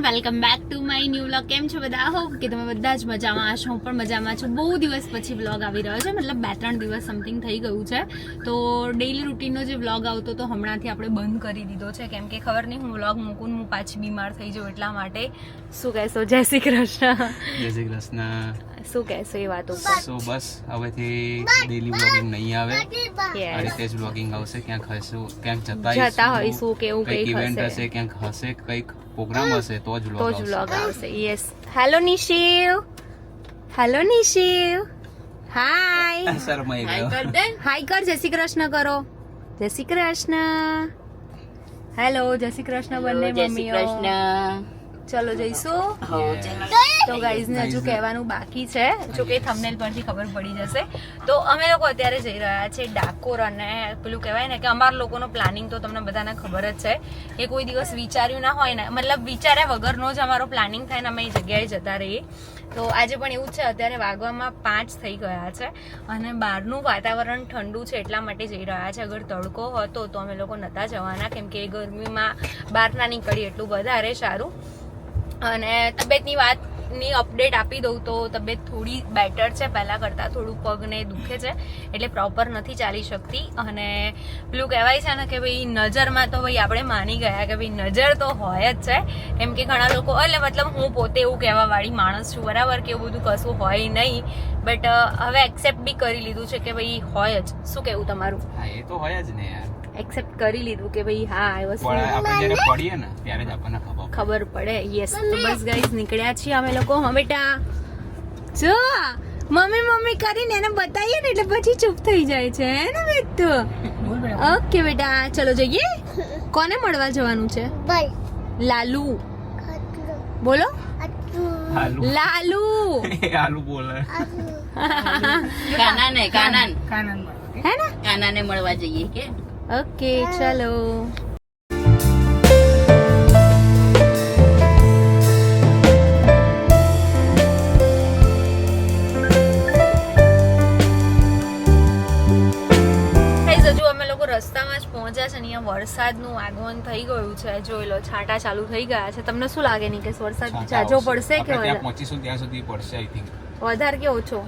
Welcome back to my new vlog કેમ છો બધા? હોપ કે તમે બધા જ મજામાં હશો. હું પણ મજામાં છું. બહુ દિવસ પછી વ્લોગ આવી રહ્યો છે. મતલબ બે ત્રણ દિવસ સમથિંગ થઈ ગયું છે. તો ડેઈલી રૂટીનનો જે વ્લોગ આવતો તો હમણાંથી આપણે બંધ કરી દીધો છે. કેમ કે ખબર નહીં, હું વ્લોગ મૂકું હું પાછી બીમાર થઈ જાઉં એટલા માટે. શું કહેશો? જય શ્રી કૃષ્ણ. જય શ્રી કૃષ્ણ. શું કહેશો એ વાત ઉપર? સો બસ હવેથી ડેલી બ્લોગિંગ નહીં આવે. આ. રીતે જ બ્લોગિંગ આવશે. ક્યાંક હશે ક્યાંક જતા જતા હોઈશું. કે એવું કંઈક ઇવેન્ટ હશે. ક્યાંક હશે કંઈક પ્રોગ્રામ હશે તો જ તો બ્લોગ જ આવશે. વ્લોગ આવશે. Yes hello Nishiv hello Nishiv hi શરમાઈ ગયો. હાય કર જય શ્રી કૃષ્ણ કરો. જય શ્રી કૃષ્ણ. હેલો જય શ્રી કૃષ્ણ બંને મમ્મીઓ. ચલો જઈશું. તો ગાઈઝ ને હજુ કહેવાનું બાકી છે. જો કે થંબનેલ પરથી ખબર પડી જશે. તો અમે લોકો અત્યારે જઈ રહ્યા છે ડાકોર અને પેલું કહેવાય ને કે અમારા લોકોનો પ્લાનિંગ તો તમને બધાને ખબર જ છે કે કોઈ દિવસ વિચાર્યું ના હોય ને, મતલબ વિચાર્યા વગરનો જ અમારો પ્લાનિંગ થાય ને અમે એ જગ્યાએ જતા રહીએ. તો આજે પણ એવું છે, અત્યારે વાગવામાં પાંચ થઈ ગયા છે અને બહારનું વાતાવરણ ઠંડુ છે એટલા માટે જઈ રહ્યા છે. અગર તડકો હતો તો અમે લોકો નહોતા જવાના, કેમ કે ગરમીમાં બહાર ના નીકળીએ એટલું વધારે સારું. અને તબિયતની વાતની અપડેટ આપી દઉં તો તબિયત થોડી બેટર છે. પહેલાં કરતાં થોડું પગને દુખે છે, એટલે પ્રોપર નથી ચાલી શકતી. અને પેલું કહેવાય છે ને કે ભાઈ, નજરમાં તો ભાઈ આપણે માની ગયા કે ભાઈ નજર તો હોય જ છે. કેમ કે ઘણા લોકો એટલે મતલબ હું પોતે એવું કહેવાવાળી માણસ છું, બરાબર, કે એવું બધું કશું હોય નહીં. બટ હવે એક્સેપ્ટ બી કરી લીધું છે કે ભાઈ હોય જ. શું કહેવું તમારું? હા, એ તો હોય જ ને યાર. એક્સેપ્ટ કરી લીધું કે ભાઈ હા એ વસ્તુ પણ આપણે જ્યારે પડીએ ને ત્યારે જ આપણને ખબર પડે. ખબર પડે. યસ તો બસ ગાઈઝ નીકળ્યા છીએ અમે લોકો હા બેટા. જો મમ્મી મમ્મી કરીને એને બતાવીએ ને એટલે પછી ચૂપ થઈ જાય છે હે ને બેટુ ઓકે બેટા ચલો જઈએ. કોને મળવા જવાનું છે? લાલુ. બોલો. લાલુ. લાલુ. બોલે. કાનાને કાનાન. હે ને? કાનાને મળવા જઈએ કે? ઓકે ચાલો. Guys, હજુ અમે લોકો રસ્તામાં જ પહોંચ્યા છે અને અહીંયા વરસાદનું આગમન થઈ ગયું છે. જોઈ લો છાંટા ચાલુ થઈ ગયા છે. તમને શું લાગે નહીં કે વરસાદ જાજો પડશે કે વધારે પહોંચીશું ત્યાં સુધી પડશે આઈ થિંક વધારે કે ઓછો?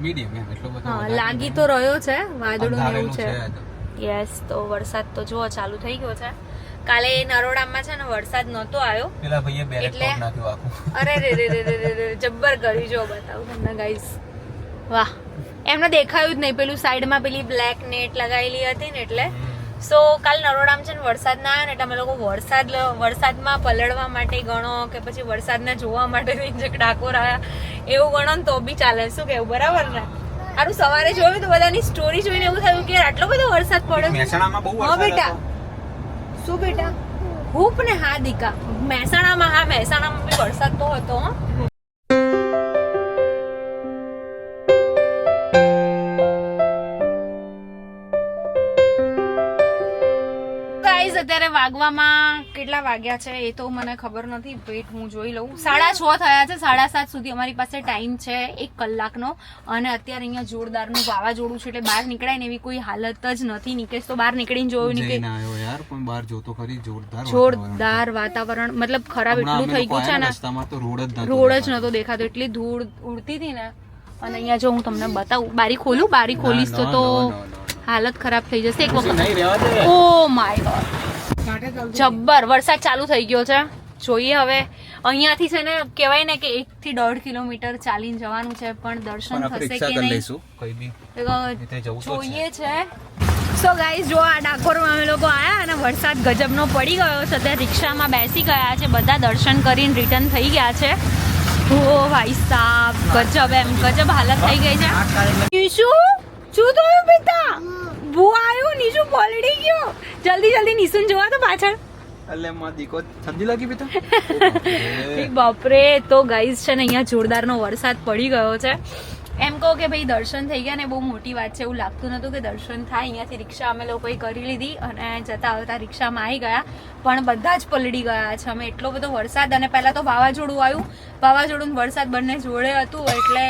મીડિયમ એમ એટલો બધો લાગી તો રહ્યો છે વાદળું ને એવું છે. યસ તો વરસાદ તો જુઓ ચાલુ થઈ ગયો છે. કાલે નરોડામાં છે ને વરસાદ નહોતો આવ્યો. પેલા ભાઈએ બેરેક એટલે- તોડ નાખ્યું આખું. અરે રે રે રે રે રે જબ્બર કરી જો બતાવું તમને ગાઈસ વાહ. એમને દેખાયું જ નહીં. પેલું સાઈડમાં પેલી બ્લેક નેટ લગાવેલી હતી ને એટલે. સો કાલ નરોડામાં છે ને વરસાદ ના આવ્યો ને એટલે અમે લોકો વરસાદ વરસાદમાં પલળવા માટે ગણો કે પછી વરસાદને જોવા માટે ડાકોર આવ્યા એવું ગણો ને તો બી ચાલે. શું કેવું બરાબર ને? સારું સવારે જોયું તો બધાની સ્ટોરી જોઈને એવું થયું કે આટલો બધો વરસાદ પડ્યો. મહેસાણામાં બહુ હા વરસાદ બેટા. શું બેટા? હૂપ ને હા દીકા મહેસાણામાં હા મહેસાણામાં બી વરસાદ તો હતો Guys, અત્યારે વાગવામાં કેટલા વાગ્યા છે એ તો મને ખબર નથી વેટ હું જોઈ લઉં. સાડા છ થયા છે સાડા સાત સુધી અમારી પાસે ટાઈમ છે એક કલાકનો. અને અત્યારે અહીંયા જોરદારનું વાવાઝોડું છે એટલે બહાર નીકળાય ને એવી કોઈ હાલત જ નથી. નિકેશ તો બહાર નીકળીને જોયું ખરી જોરદાર વાતાવરણ. મતલબ ખરાબ એટલું થઈ ગયું છે ને રોડ જ નતો દેખાતો. એટલી ધૂળ ઉડતી હતી ને. અને અહીંયા જો હું તમને બતાવું બારી ખોલું બારી ખોલીશ તો તો. હાલત ખરાબ થઈ જશે એક વખત. ઓ માય ગોડ જબ્બર વરસાદ ચાલુ થઈ ગયો છે. જોઈએ હવે. અહીંયાથી છે ને કહેવાય ને કે એક થી દોઢ કિલોમીટર ચાલીને જવાનું છે પણ દર્શન થશે કે નહીં? જોઈએ છે. સો ગાઈઝ જો આ ડાકોરમાં અમે લોકો આવ્યા અને વરસાદ ગજબનો પડી ગયો છે ત્યાં રિક્ષામાં બેસી ગયા છે બધા દર્શન કરીને રિટર્ન થઈ ગયા છે. ઓ ભાઈ સાહેબ ગજબ એમ ગજબ હાલત થઈ ગઈ છે. નીશુ શું થયું બેટા ભૂ આવ્યું નીશું પલડી ગયો. જલ્દી જલ્દી નીશુને જોવા તો પાછળ. એટલે માં દીકો ઠંડી લાગી એ બાપરે તો ગાઈસ છે ને અહીંયા જોરદારનો વરસાદ પડી ગયો છે. એમ કહો કે ભાઈ દર્શન થઈ ગયા ને બહુ મોટી વાત છે એવું લાગતું નતું કે દર્શન થાય. અહીંયાથી રિક્ષા અમે લોકોએ કરી લીધી અને જતા આવતા રિક્ષામાં આવી ગયા. પણ બધા જ પલડી ગયા છે. અમે એટલો બધો વરસાદ અને પહેલાં તો વાવાઝોડું આવ્યું. વાવાઝોડું વરસાદ બંને જોડે હતું એટલે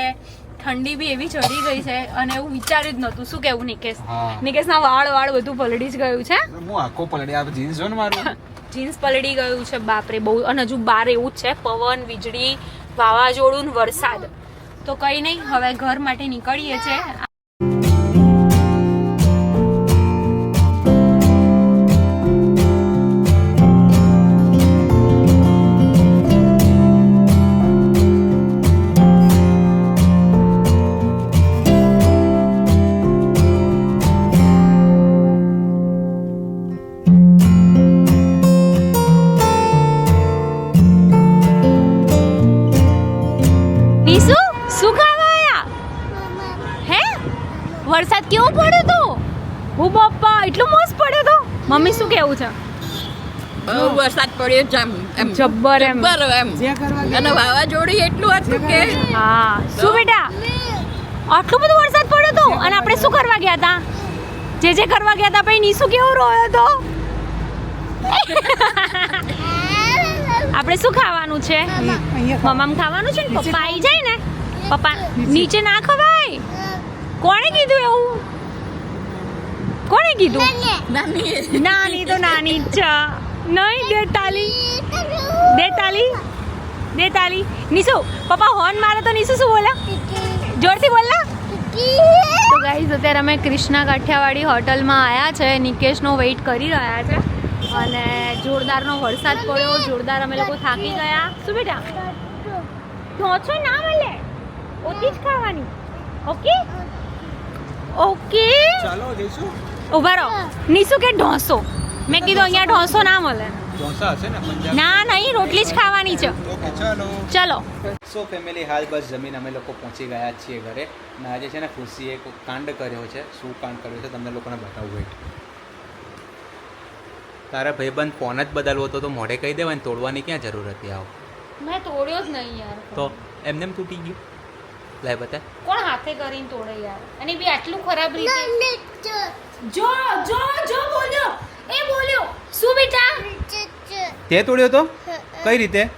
ઠંડી બી એવી ચડી ગઈ છે અને એવું વિચાર્યું જ નતું શું કેવું નિકેશ? નિકેશ ના વાળ વાળ બધું પલળી જ ગયું છે. હું આખો પલડી આ જીન્સ જો ને મારું? જીન્સ પલડી ગયું છે બાપરે બહુ. અને હજુ બાર એવું જ છે પવન વીજળી વાવાઝોડું વરસાદ. તો કઈ નહીં હવે ઘર માટે નીકળીએ છે મમ્મી શું કેવું છે? વરસાદ પડ્યો જામ એમ. જબ્બર એમ. જબ્બર એમ. અને વાવાઝોડું એટલું હતું કે હા. શું બેટા? આટલું બધું વરસાદ પડ્યો તો? અને આપણે શું કરવા ગયા હતા? જે જે કરવા ગયા હતા ભાઈ નીસુ કેવો રોયો તો આપણે શું ખાવાનું છે? મમ્મામ ખાવાનું. છે ને? પપ્પા આવી જાય ને? પપ્પા નીચે ના ખવાય? કોણે કીધું એવું? કોણે કીધું? નાની. નાની. તો નાની જ છે. નહીં દે તાલી દે તાલી દે તાલી નિશુ પપ્પા હોર્ન મારે તો નિશુ શું બોલા જોરથી બોલના? તો ગાઈઝ અત્યારે અમે કૃષ્ણા કાઠિયાવાડી હોટલમાં આવ્યા છે. નિકેશનો વેઇટ કરી રહ્યા છે. અને જોરદારનો વરસાદ પડ્યો. જોરદાર અમે લોકો થાકી ગયા. શું બેટા? ઢોંચો ના મળે? ઓછી જ ખાવાની. ઓકે. ઓકે? ચાલો જઈશું. ઊભા રહો. નીસુ કે ઢોસો? મેં કીધું અહીંયા ઢોસો ના મળે. ને પંજાબ ના નહીં રોટલી જ ખાવાની છે. ચાલો. ચલો. સો ફેમિલી હાલ બસ જમીન અમે લોકો પહોંચી ગયા છીએ ઘરે. અને આજે છે ને ખુશીએ એક કાંડ કર્યો છે. શું કાંડ કર્યો છે તમને લોકોને બતાવું વેટ તારા ભાઈબંધ ફોન જ બદલવો હતો તો મોઢે કહી દેવાય ને તોડવાની ક્યાં જરૂર હતી આવો. મેં તોડ્યો જ નહીં યાર. તો એમને એમ તૂટી ગયું? લાય બતા. કોણ હાથે કરીને તોડે યાર? અને બી આટલું ખરાબ રીતે. જો જો જો બોલ્યો. એ બોલ્યો. શું બેટા? તે તોડ્યો તો? કઈ રીતે?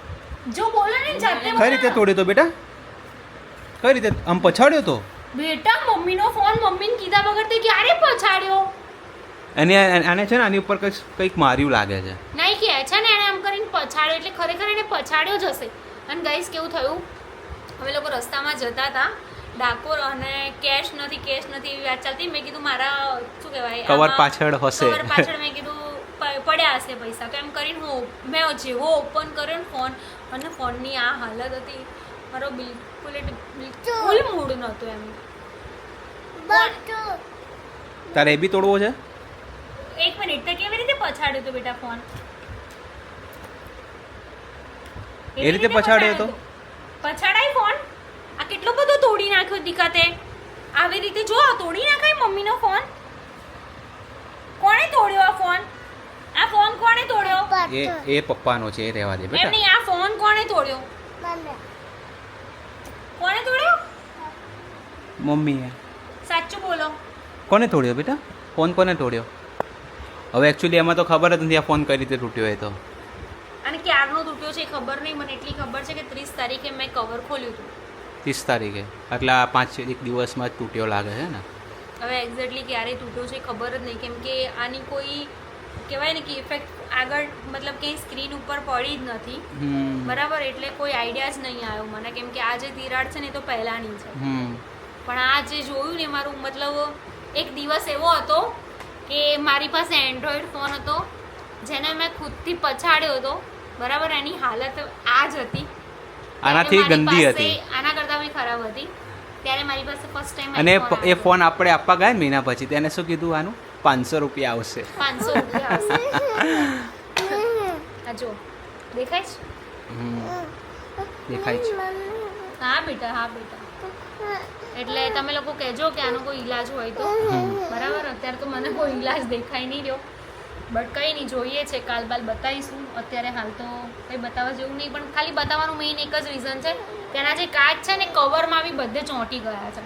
જો બોલો ને જાતે કઈ રીતે તોડ્યો તો બેટા? કઈ રીતે? આમ પછાડ્યો તો? બેટા મમ્મીનો ફોન મમ્મીને કીધા વગર તે ક્યારે પછાડ્યો? અને આને છે ને આની ઉપર કંઈક કંઈક માર્યું લાગે છે. નહીં કે છે ને એને આમ કરીને પછાડ્યો એટલે ખરેખર એને પછાડ્યો જ હશે. અને ગાઈસ કેવું થયું? અમે લોકો રસ્તામાં જતા હતા. ડાકોર અને કેશ નથી કેશ નથી એવી વાત ચાલતી. મેં કીધું મારા શું કહેવાય કવર પાછળ હશે. કવર પાછળ મેં કીધું પડ્યા હશે પૈસા. તો એમ કરીને હું મેં જેવો ઓપન કર્યો ને ફોન અને ફોનની આ હાલત હતી. મારો બિલકુલ એટલે બિલકુલ મૂડ નહોતો એમ. તારે એ બી તોડવો છે? એક મિનિટ તો કેવી રીતે પછાડ્યો તો બેટા ફોન એ રીતે પછાડ્યો તો? પછાડાય? ફોન આ કેટલો બધો તોડી નાખ્યો દીકાતે? આવી રીતે જો આ તોડી નાખાય મમ્મીનો ફોન? કોણે તોડ્યો આ ફોન? આ ફોન કોણે તોડ્યો? એ એ પપ્પાનો છે એ રહેવા દે એમ બેટા. નહીં આ ફોન કોણે તોડ્યો? કોણે તોડ્યો? મમ્મીએ. સાચું બોલો. કોને તોડ્યો બેટા? ફોન કોને તોડ્યો? હવે એકચ્યુઅલી એમાં તો ખબર જ નથી આ ફોન કઈ રીતે તૂટ્યો એ તો. અને ક્યારનો તૂટ્યો છે એ ખબર નહીં. મને એટલી ખબર છે કે ત્રીસ તારીખે મેં કવર ખોલ્યું હતું. ત્રીસ તારીખે. એટલે આ પાંચ એક દિવસમાં જ તૂટ્યો લાગે છે ને? હવે એક્ઝેક્ટલી ક્યારે તૂટ્યો છે ખબર જ નહીં. કેમ કે આની કોઈ કહેવાય ને કે ઇફેક્ટ આગળ મતલબ કે સ્ક્રીન ઉપર પડી જ નથી. બરાબર? એટલે કોઈ આઈડિયા જ નહીં આવ્યો મને. કેમ કે આ જે તિરાડ છે ને તો પહેલાની છે. પણ આ જે જોયું ને મારું મતલબ એક દિવસ એવો હતો કે મારી પાસે એન્ડ્રોઈડ ફોન હતો જેને મેં ખુદથી પછાડ્યો હતો. બરાબર? એની હાલત આ જ હતી. આનાથી ગંદી હતી. આના ખરાબ હતી ત્યારે મારી પાસે ફર્સ્ટ ટાઈમ અને એ ફોન આપણે આપવા ગયા મહિના પછી તેને શું કીધું આનું? પાંચસો રૂપિયા આવશે. પાંચસો રૂપિયા આવશે. જો દેખાય છે? દેખાય છે. હા બેટા હા બેટા. એટલે તમે લોકો કહેજો કે આનો કોઈ ઈલાજ હોય તો. બરાબર? અત્યારે તો મને કોઈ ઈલાજ દેખાઈ નહીં રહ્યો. બટ કંઈ નહીં જોઈએ છે. કાલ બાલ બતાવીશું. અત્યારે હાલ તો કંઈ બતાવવા જેવું નહીં પણ ખાલી બતાવવાનું મેઇન એક જ રીઝન છે. તેના જે કાચ છે ને કવરમાં બી બધે ચોંટી ગયા છે.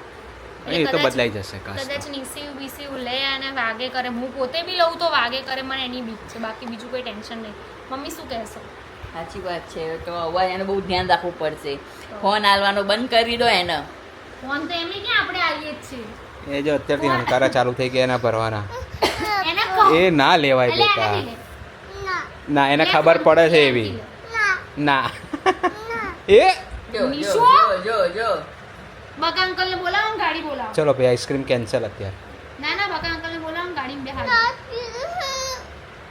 એ તો બદલાઈ જશે કદાચ નીસીવ બીસીવ લે અને વાગે કરે. હું પોતે બી લઉં તો વાગે કરે મને એની બીક છે. બાકી બીજું કોઈ ટેન્શન નહીં. મમ્મી શું કહેશો? સાચી વાત છે. તો હવે એને બહુ ધ્યાન રાખવું પડશે. ફોન આલવાનો બંધ કરી દો એને. ફોન તો એમ નહીં કે આપણે આવીએ જ છીએ? એ જો અત્યારથી હણકારા ચાલુ થઈ ગયા એના ભરવાના. એ ના લેવાય બેટા. ના એને ખબર પડે છે એવી. ના. એ જો જો જો જો જો. બકા અંકલ ને બોલાવો ગાડી બોલાવો. ચલો ભાઈ આઈસ્ક્રીમ કેન્સલ અત્યારે. ના ના બકા અંકલ ને બોલાવો ગાડી બે હાલ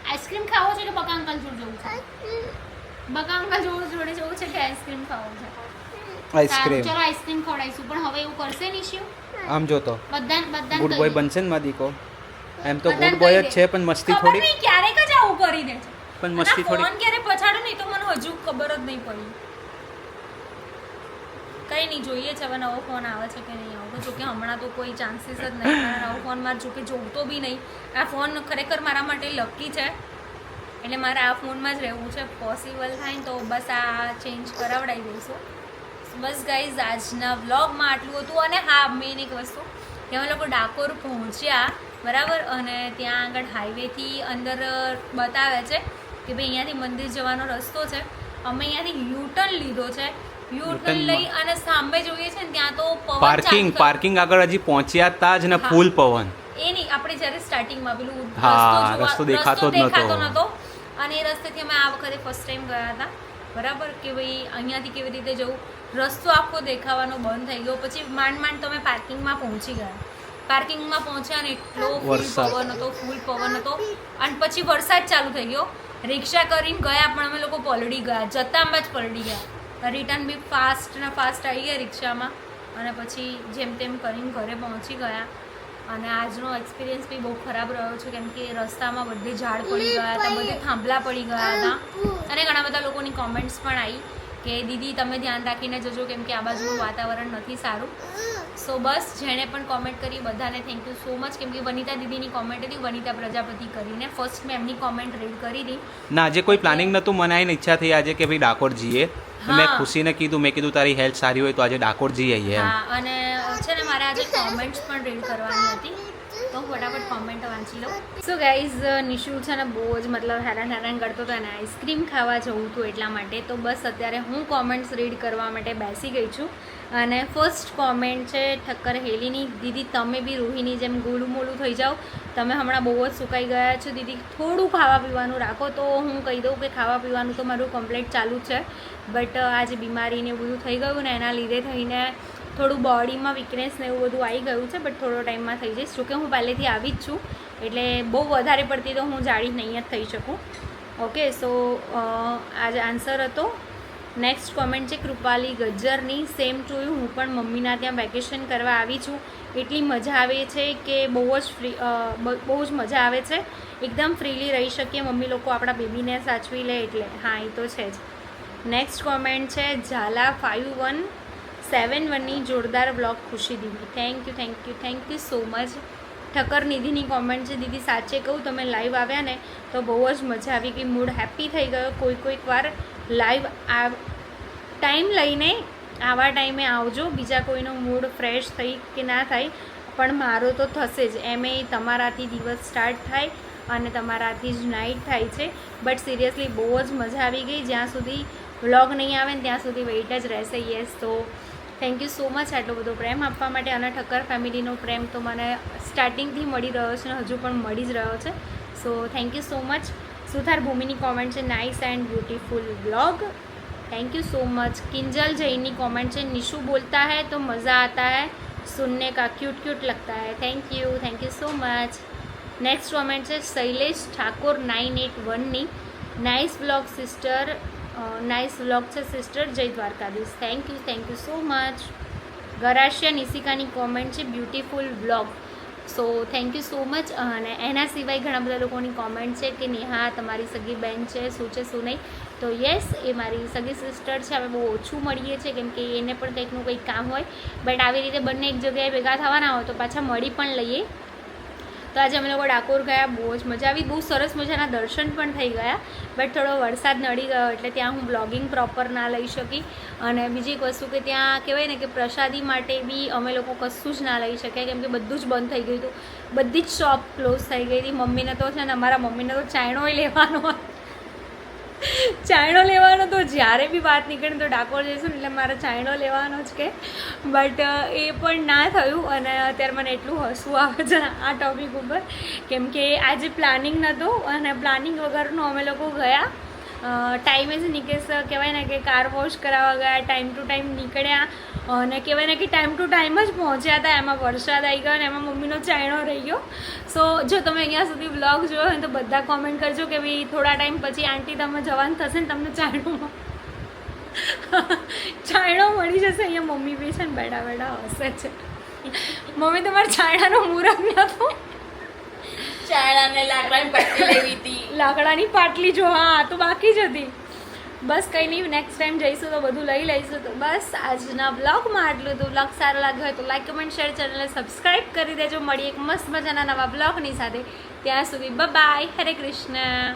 આઈસ્ક્રીમ ખાવો છે કે બકા અંકલ જોડે જવું છે? બકા અંકલ જોડે જોડે જવું છે કે આઈસ્ક્રીમ ખાવો છે? આઈસ્ક્રીમ. ચલો આઈસ્ક્રીમ ખવડાવીશું. પણ હવે એવું કરશે નહીં શિવ આમ જો તો. બધા બધા ગુડ બોય બનશે ને માદીકો દીકો એમ તો ગુડ બોય જ છે પણ મસ્તી થોડી ક્યારેક જ આવું કરી દે છે. પણ મસ્તી થોડી ફોન ક્યારે પછાડો નહીં તો મને હજુ ખબર જ નહીં પડી. કઈ નહીં, જોઈએ છે હવે નવો ફોન આવે છે કે નહીં. આવતો જોકે હમણાં તો કોઈ ચાન્સીસ જ નહીં. મારા નવો ફોન મારે જોકે જોતો બી નહીં. આ ફોન ખરેખર મારા માટે લકી છે. એટલે મારે આ ફોનમાં જ રહેવું છે. પોસિબલ થાય ને તો બસ આ ચેન્જ કરાવડાવી દઈશું. બસ ગાઈઝ આજના વ્લોગમાં આટલું હતું અને હા મેઇન એક વસ્તુ. કે અમે લોકો ડાકોર પહોંચ્યા, બરાબર? અને ત્યાં આગળ હાઈવેથી અંદર બતાવે છે કે ભાઈ અહીંયાથી મંદિર જવાનો રસ્તો છે. અમે અહીંયાથી યુટર્ન લીધો છે. યુટર્ન લઈ અને સામે જોઈએ છે ને ત્યાં તો પવન પાર્કિંગ. પાર્કિંગ આગળ હજી પહોંચ્યા તા જ ને ફૂલ પવન. એ નહીં આપણે જ્યારે સ્ટાર્ટિંગમાં પેલું હા, રસ્તો દેખાતો જ નહોતો. અને એ રસ્તેથી અમે આ વખતે ફર્સ્ટ ટાઈમ ગયા હતા. બરાબર? કે ભાઈ અહીંયાથી કેવી રીતે જવું? રસ્તો આખો દેખાવાનો બંધ થઈ ગયો. પછી માંડ માંડ તમે પાર્કિંગમાં પહોંચી ગયા. પાર્કિંગમાં પહોંચ્યા ને એટલો ફૂલ પવન હતો ફૂલ પવન હતો. અને પછી વરસાદ ચાલુ થઈ ગયો. રિક્ષા કરીને ગયા પણ અમે લોકો પલળી ગયા. જતામાં જ પલળી ગયા. રિટર્ન બી ફાસ્ટ ને ફાસ્ટ આવી ગયા રિક્ષામાં અને પછી જેમ તેમ કરીને ઘરે પહોંચી ગયા. અને આજનો એક્સપિરિયન્સ બી બહુ ખરાબ રહ્યો છે, કેમ કે રસ્તામાં બધે ઝાડ પડી ગયા હતા, બધે થાંભલા પડી ગયા હતા. અને ઘણા બધા લોકોની કોમેન્ટ્સ પણ આવી કે દીદી તમે ધ્યાન રાખીને જજો, કેમ કે આ બાજુનું વાતાવરણ નથી સારું. સો બસ જેણે પણ કોમેન્ટ કરી, બધાને થેન્ક યુ સો મચ કેમ કે વનિતા દીદીની કોમેન્ટ હતી, વનિતા પ્રજાપતિ કરીને ફર્સ્ટ મેં એમની કોમેન્ટ રીડ કરી હતી. ના, આજે કોઈ પ્લાનિંગ નહોતું, મને આવીને ઈચ્છા થઈ આજે કે ભાઈ ડાકોર જઈએ. મેં ખુશીને કીધું મેં કીધું તારી હેલ્થ સારી હોય તો આજે ડાકોર જઈ આવીએ. એમ. હા અને છે ને મારે આજે કોમેન્ટ્સ પણ રીડ કરવાની હતી. તો ફટાફટ કોમેન્ટ વાંચી લો. સો ગાઈઝ નિશુ છે ને બહુ જ મતલબ હેરાન હેરાન કરતો હતો અને આઈસ્ક્રીમ ખાવા જવું હતું એટલા માટે. તો બસ અત્યારે હું કોમેન્ટ્સ રીડ કરવા માટે બેસી ગઈ છું. અને ફર્સ્ટ કોમેન્ટ છે, ઠક્કર હેલીની, દીદી, તમે બી રૂહીની જેમ મોડું થઈ જાઓ. તમે હમણાં બહુ જ સુકાઈ ગયા છો, દીદી. થોડું ખાવા પીવાનું રાખો. તો હું કહી દઉં કે ખાવા પીવાનું તો મારું કમ્પ્લેટ ચાલુ છે. બટ આજે બીમારીને બધું થઈ ગયું ને, એના લીધે થઈને થોડું બોડીમાં વીકનેસ ને એવું બધું આવી ગયું છે બટ થોડો ટાઈમમાં થઈ જઈશ. જોકે હું પહેલેથી આવી જ છું, એટલે બહુ વધારે પડતી તો હું જાડી નહીં જ થઈ શકું. ઓકે સો આજે આન્સર હતો નેક્સ્ટ કોમેન્ટ છે કૃપાલી ગજ્જરની. સેમ ટુ યુ હું પણ મમ્મીના ત્યાં વેકેશન કરવા આવી છું. એટલી મજા આવે છે કે બહુ જ ફ્રી બહુ જ મજા આવે છે. એકદમ ફ્રીલી રહી શકીએ, મમ્મી લોકો આપણા બેબીને સાચવી લે એટલે. હા, એ તો છે જ. નેક્સ્ટ કોમેન્ટ છે, ઝાલા ફાઇવ વન સેવન વનની જોરદાર blog Khushi Didi thank you thank you thank you so much Thakkar નિધિની comment છે, દીદી, સાચે કહું, તમે લાઈવ આવ્યા ને, તો બહુ જ મજા આવી ગઈ. મૂડ હેપી થઈ ગયો. કોઈ કોઈક વાર લાઈવ આવ ટાઈમ લઈને આવા ટાઈમે આવજો. બીજા કોઈનો મૂડ ફ્રેશ થઈ કે ના થાય, પણ મારો તો થશે જ. એમે તમારાથી દિવસ સ્ટાર્ટ થાય અને તમારાથી જ નાઇટ થાય છે. બટ સિરિયસલી બહુ જ મજા આવી ગઈ. જ્યાં સુધી વ્લોગ નહીં આવે ને ત્યાં સુધી વેઇટ જ રહેશે. યસ તો થેન્ક યુ સો મચ આટલો બધો પ્રેમ આપવા માટે. અને ઠક્કર ફેમિલીનો પ્રેમ તો મને સ્ટાર્ટિંગથી મળી રહ્યો છે અને હજુ પણ મળી જ રહ્યો છે. So thank you so much Suthar ભૂમિની comment છે nice and beautiful blog thank you so much Kinjal જૈનની comment છે નિશુ બોલતા હૈ તો મજા આતા હૈ. સુનને કા ક્યુટ ક્યુટ લગતા હૈ. Thank you thank you so much next comment છે શૈલેષ ઠાકોર નાઇન એટ વનની nice blog sister nice blog છે sister Jai Dwarkadhish. Thank you thank you so much Garasiya નિશિકાની comment છે beautiful vlog so thank you so much અને એના સિવાય ઘણા બધા લોકોની કોમેન્ટ છે કે નેહા, તમારી સગી બેન છે, શું છે, શું નહીં. તો યસ એ મારી સગી સિસ્ટર છે. અમે બહુ ઓછું મળીએ છીએ, કેમ કે એને પણ કંઈકનું કંઈક કામ હોય. બટ આવી રીતે બંને એક જગ્યાએ ભેગા થવાના હોય તો પાછા મળી પણ લઈએ. તો આજે અમે લોકો ડાકોર ગયા, બહુ જ મજા આવી. બહુ સરસ મજાના દર્શન પણ થઈ ગયા બટ થોડો વરસાદ નડી ગયો, એટલે ત્યાં હું બ્લોગિંગ પ્રોપર ના લઈ શકી. અને બીજી એક વસ્તુ કે ત્યાં કહેવાય ને કે પ્રસાદી માટે બી અમે લોકો કશું જ ના લઈ શક્યા, કેમ કે બધું જ બંધ થઈ ગયું હતું. બધી જ શોપ ક્લોઝ થઈ ગઈ હતી. મમ્મીને તો છે ને, અમારા મમ્મીને તો ચાયણોય લેવાનો હતો. ચાયણો લેવાનો તો જ્યારે બી વાત નીકળે તો ડાકોર જઈશું એટલે મારે ચાયણો લેવાનો જ કે. બટ એ પણ ના થયું અને અત્યારે મને એટલું હસવું આવે છે આ ટોપિક ઉપર. કેમ કે આજે પ્લાનિંગ નહોતું અને પ્લાનિંગ વગરનું અમે લોકો ગયા. ટાઈમે જ નિકેશ કહેવાય ને કે કાર વોશ કરાવવા ગયા ટાઈમ ટુ ટાઈમ નીકળ્યા. અને કહેવાય ને કે ટાઈમ ટુ ટાઈમ જ પહોંચ્યા હતા. એમાં વરસાદ આવી ગયો અને એમાં મમ્મીનો ચાયણો રહી ગયો. સો જો તમે અહીંયા સુધી બ્લોગ જોયો હોય તો બધા કોમેન્ટ કરજો કે ભાઈ થોડા ટાઈમ પછી આંટી તમે જવાનું થશે ને તમને ચાયણોમાં ચાયણો મળી જશે. અહીંયા મમ્મી બી છે ને બેઠા બેઠા હસે છે. મમ્મી તમારા ચાયણાનો મુહૂર્ત નહોતું લાકડાની પટ્ટી લેવી હતી. લાકડાની પાટલી જો હા તો બાકી જ હતી. બસ કંઈ નહીં નેક્સ્ટ ટાઈમ જઈશું તો બધું લઈ લઈશું તો બસ આજના બ્લોગમાં આટલું તો બ્લોગ સારો લાગ્યો હોય તો લાઈક કમેન્ટ શેર ચેનલને સબસ્ક્રાઈબ કરી દેજો. મળી એક મસ્ત મજાના નવા બ્લોગની સાથે. ત્યાં સુધી બાય હરે કૃષ્ણ